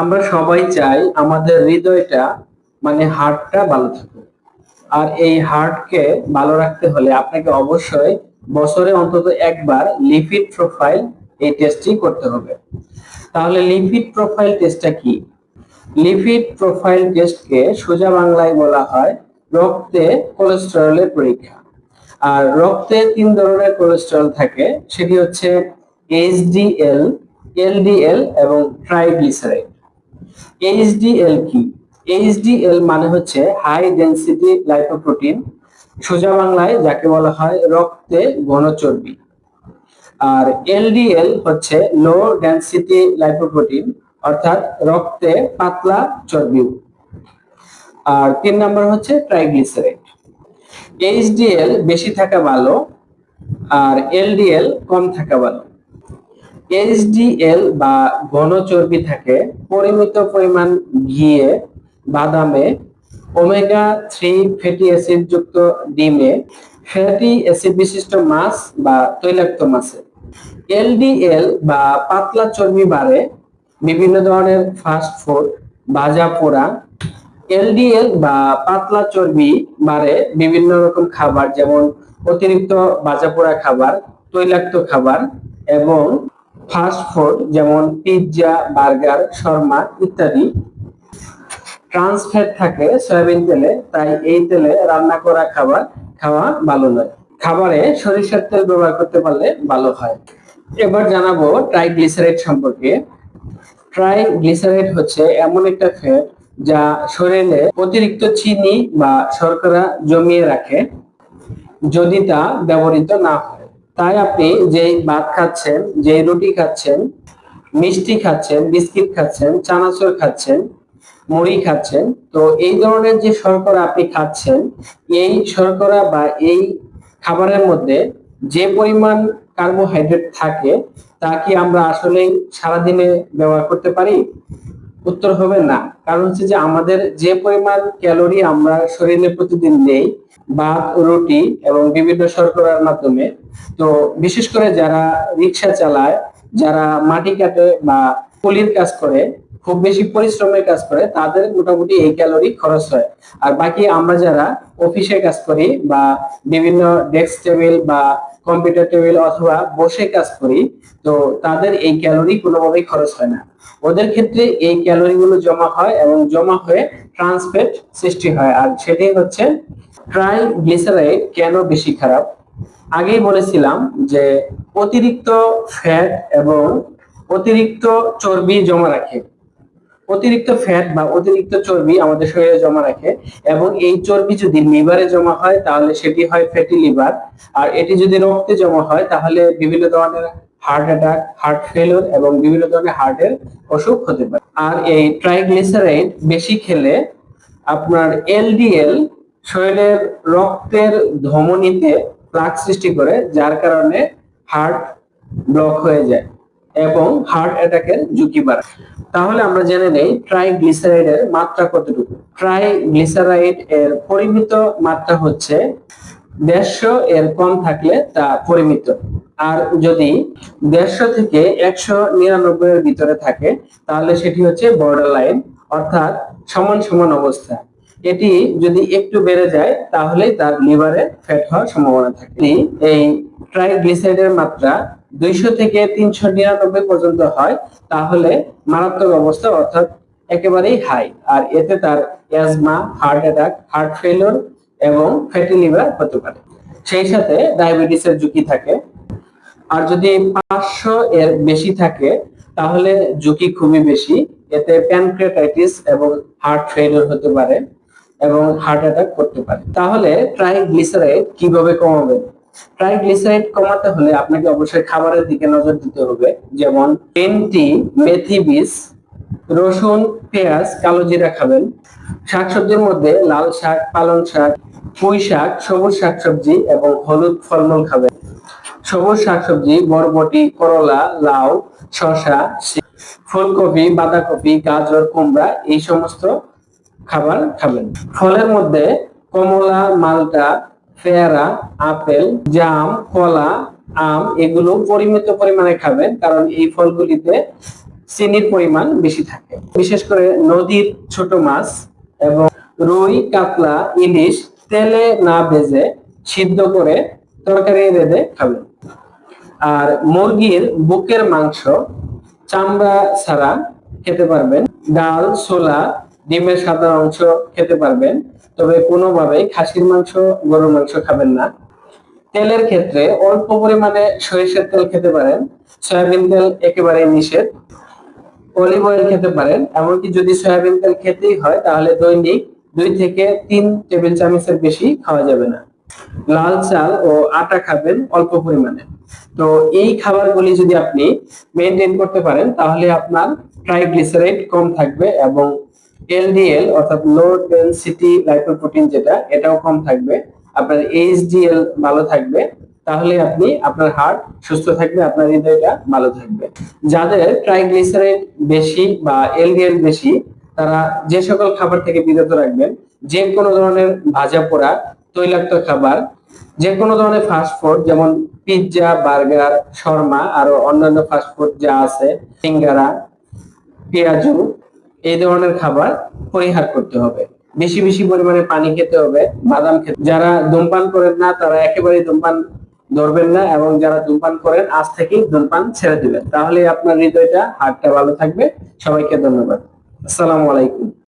আমরা সবাই চাই আমাদের হৃদয়টা মানে হার্টটা ভালো থাকুক। আর এই হার্টকে ভালো রাখতে হলে আপনাকে অবশ্যই বছরে অন্তত একবার লিপিড প্রোফাইল এই টেস্টটি করতে হবে। তাহলে লিপিড প্রোফাইল টেস্টটা কি? লিপিড প্রোফাইল টেস্টকে সোজা বাংলায় বলা হয় রক্তে কোলেস্টেরলের পরীক্ষা। আর রক্তে তিন ধরনের কোলেস্টেরল থাকে, সেটি হচ্ছে এইচডিএল এলডিএল এবং ট্রাইগ্লিসারাইড এইচডিএল কি? এইচডিএল মানে হচ্ছে হাই ডেনসিটি লাইপোপ্রোটিন সোজা বাংলায় যাকে বলা হয় রক্তে ঘন চর্বি আর এলডিএল হচ্ছে লো ডেনসিটি লাইপোপ্রোটিন অর্থাৎ রক্তে পাতলা চর্বি। আর তিন নম্বর হচ্ছে ট্রাইগ্লিসারাইড এইচডিএল বেশি থাকা ভালো, আর এলডিএল কম থাকা ভালো। এইচডিএল বা ঘন চর্বি থাকে, পরিমিত পরিমাণ ঘিয়ে, বাদামে ওমেগা থ্রি ফ্যাটি অ্যাসিড যুক্ত ডিমে ফ্যাটি অ্যাসিড বিশিষ্ট মাছ বা তৈলাক্ত মাছে। এলডিএল বা পাতলা চর্বি বাড়ে, বিভিন্ন ধরনের ফাস্ট ফুড ভাজা পোড়া। এলডিএল বা পাতলা চর্বি বাড়ে, বিভিন্ন রকম খাবার, যেমন অতিরিক্ত ভাজা পোড়া খাবার, তৈলাক্ত খাবার এবং ফাস্ট ফুড, যেমন পিৎজা, বার্গার, শর্মা ইত্যাদি। ট্রান্স ফ্যাট থাকে সয়াবিন তেলে, তাই এই তেলে রান্না করা খাবার খাওয়া ভালো নয়। খাবারে সরিষার তেল ব্যবহার করতে পারলে ভালো হয়। এবার জানাব ট্রাইগ্লিসারাইড সম্পর্কে। ট্রাইগ্লিসারাইড হচ্ছে এমন একটা ফ্যাট যা শরীরে অতিরিক্ত চিনি বা শর্করা জমিয়ে রাখে, যদি তা ব্যবহৃত না হয়। তাই আপনি যেই ভাত খাচ্ছেন, যেই রুটি খাচ্ছেন, মিষ্টি খাচ্ছেন, বিস্কিট খাচ্ছেন, চানাচুর খাচ্ছেন, মুড়ি খাচ্ছেন, তো এই ধরনের যে শর্করা আপনি খাচ্ছেন, এই শর্করা বা এই খাবারের মধ্যে যে পরিমাণ কার্বোহাইড্রেট থাকে, তা কি আমরা আসলে সারাদিনে ব্যবহার করতে পারি? উত্তর হবে না। কারণ হচ্ছে যে আমাদের যে পরিমাণ ক্যালোরি আমরা শরীরে প্রতিদিন দেই, ভাত, রুটি এবং বিভিন্ন শর্করার মাধ্যমে, তো বিশেষ করে যারা রিক্সা চালায়, যারা মাটি কাটে বা পুলির কাজ করে খুব বেশি পরিশ্রমের কাজ করে, তাদের মোটামুটি এই ক্যালোরি খরচ হয়। আর বাকি আমরা যারা অফিসে কাজ করি বা বিভিন্ন ডেস্ক টেবিল বা কম্পিউটার টেবিল অথবা বসে কাজ করি, তো তাদের এই ক্যালোরি কোনোভাবেই খরচ হয় না। ওদের ক্ষেত্রে এই ক্যালোরি গুলো জমা হয় এবং জমা হয়ে ট্রান্সফেট সৃষ্টি হয়। আর সেটাই হচ্ছে ট্রাইগ্লিসারাইড কেন বেশি খারাপ? আগেই বলেছিলাম যে অতিরিক্ত ফ্যাট এবং অতিরিক্ত চর্বি জমা রাখে। অতিরিক্ত ফ্যাট বা অতিরিক্ত চর্বি আমাদের শরীরে জমা রাখে এবং এই চর্বি যদি লিভারে জমা হয়, তাহলে সেটি হয় ফ্যাটি লিভার আর এটি যদি রক্তে জমা হয়, তাহলে বিভিন্ন ধরনের হার্ট অ্যাটাক হার্ট ফেলিওর এবং বিভিন্ন ধরনের হার্টের অসুখ হতে পারে। আর এই ট্রাইগ্লিসারাইড বেশি খেলে আপনার এলডিএল শরীরের রক্তের ধমনীতে প্লাক সৃষ্টি করে, যার কারণে হার্ট ব্লক হয়ে যায় এবং হার্ট অ্যাটাকের ঝুঁকি বাড়ায় তাহলে আমরা জেনে নেই ট্রাইগ্লিসারাইডের মাত্রা কতটুকু। ট্রাইগ্লিসারাইড এর পরিমিত মাত্রা হচ্ছে দেড়শো এর কম থাকলে তা পরিমিত। আর যদি দেড়শো থেকে একশো নিরানব্বই এর ভিতরে থাকে, তাহলে সেটি হচ্ছে বর্ডার লাইন অর্থাৎ সমান সমান অবস্থা। এটি যদি একটু বেড়ে যায় তাহলে তার লিভারে ফ্যাট হওয়ার সম্ভাবনা থাকে। এই ট্রাইগ্লিসারাইডের মাত্রা দুইশো থেকে তিনশো নিরানব্বই পর্যন্ত হয়, তাহলে মারাত্মক অবস্থা অর্থাৎ একেবারেই হাই আর এতে তার asthma heart attack heart failure এবং ফ্যাটি লিভার হতে পারে। সেই সাথে ডায়াবেটিসের ঝুঁকি থাকে। আর যদি পাঁচশো এর বেশি থাকে, তাহলে ঝুঁকি খুবই বেশি। এতে প্যানক্রিয়াটাইটিস এবং হার্ট ফেলিওর হতে পারে। এবং হার্ট অ্যাটাক করতে পারে। তাহলে ট্রাইগ্লিসারাইড কীভাবে কমাবেন ট্রাইগ্লিসারাইড কমাতে হলে আপনাকে অবশ্যই খাবারের দিকে নজর দিতে হবে, যেমন গ্রিন মেথি বীজ, রসুন, পেঁয়াজ, কালো জিরা খাবেন। শাকসবজির মধ্যে লাল শাক, পালং শাক, পুঁই শাক, সবুজ শাকসবজি এবং হলুদ ফলমূল খাবেন। সবুজ শাকসবজি, বরবটি, করলা, লাউ, শসা ফুলকপি, বাঁধাকপি, গাজর, কুমড়া, এই সমস্ত খাবার খাবেন। ফলের মধ্যে কমলা, মালটা, পেয়ারা, আপেল, জাম, কলা, আম এগুলো পরিমিত পরিমাণে খাবেন কারণ এই ফলগুলিতে চিনির পরিমাণ বেশি থাকে। বিশেষ করে নদীর ছোট মাছ এবং রুই, কাতলা, ইলিশ তেলে না ভেজে সিদ্ধ করে তরকারি রেঁধে খাবেন। আর মুরগির বুকের মাংস চামড়া ছাড়া খেতে পারবেন। ডাল, ছোলা ডিমের সাদা অংশ খেতে পারবেন, তবে কোনোভাবেই খাসির মাংস, গরুর মাংস খাবেন না। তেলের ক্ষেত্রে অল্প পরিমাণে সরিষার তেল খেতে পারেন, সয়াবিন তেল একেবারে নিষেধ। অলিভ অয়েল খেতে পারেন, এমনকি যদি সয়াবিন তেল খেতেই হয়, তাহলে দৈনিক দুই থেকে তিন টেবিল চামচের বেশি খাওয়া যাবে না। লাল চাল ও আটা খাবেন অল্প পরিমাণে। তো এই খাবারগুলি যদি আপনি মেনটেন করতে পারেন, তাহলে আপনার ট্রাইগ্লিসারাইড কম থাকবে এবং এলডিএল অর্থাৎ লো ডেনসিটি লাইপোপ্রোটিন যেটা, এটাও কম থাকবে। আপনার এইচডিএল ভালো থাকবে। তাহলে আপনি আপনার হার্ট সুস্থ থাকবে, আপনার হৃদয়টা ভালো থাকবে। যাদের ট্রাইগ্লিসারাইড বেশি বা এলডিএল বেশি, তারা যে সকল খাবার থেকে বিরত রাখবেন, যে কোনো ধরনের ভাজা পোড়া, তৈলাক্ত খাবার, যে কোনো ধরনের ফাস্ট ফুড যেমন পিৎজা বার্গার শর্মা, আরও অন্যান্য ফাস্ট ফুড যা আছে, সিঙ্গারা, পেঁয়াজু এই ধরনের খাবার পরিহার করতে হবে। বেশি বেশি পরিমাণে পানি খেতে হবে, বাদাম খেতে যারা ধূমপান করেন না, তারা একেবারে ধূমপান ধরবেন না এবং যারা ধূমপান করেন, আজ থেকেই ধূমপান ছেড়ে দিবেন। তাহলে আপনার হৃদয়টা, হার্টটা ভালো থাকবে। সবাইকে ধন্যবাদ। আসসালামু আলাইকুম।